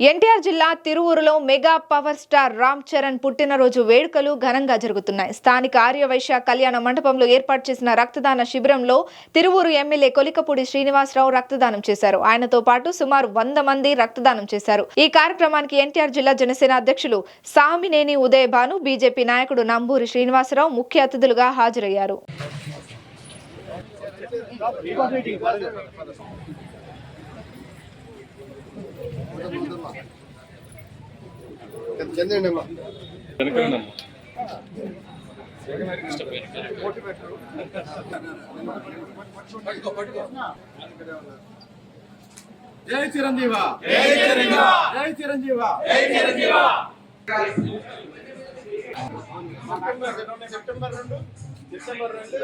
ఎన్టీఆర్ జిల్లా తిరువూరులో mega power star Ram Charan పుట్టినరోజు వేడుకలు ఘనంగా జరుగుతున్నాయి. స్థానిక ఆర్యవైశ్య కళ్యాణ మండపంలో ఏర్పాటు చేసిన రక్తదాన శిబిరంలో తిరువూరు ఎమ్మెల్యే కొలికపూడి శ్రీనివాసరావు రక్తదానం చేశారు. ఆయనతో పాటు సుమారు వంద మంది రక్తదానం చేశారు. ఈ కార్యక్రమానికి ఎన్టీఆర్ జిల్లా జనసేన అధ్యక్షులు సామినేని ఉదయ్ భాను బీజేపీ నాయకుడు నంబూరి శ్రీనివాసరావు ముఖ్య అతిథులుగా హాజరయ్యారు. చెందండి అమ్మా జై చిరంజీవ. జై చిరంజీవ. జై చిరంజీవ. జై చిరంజీవ. సెప్టెంబర్ రెండు సెప్టెంబర్ రెండు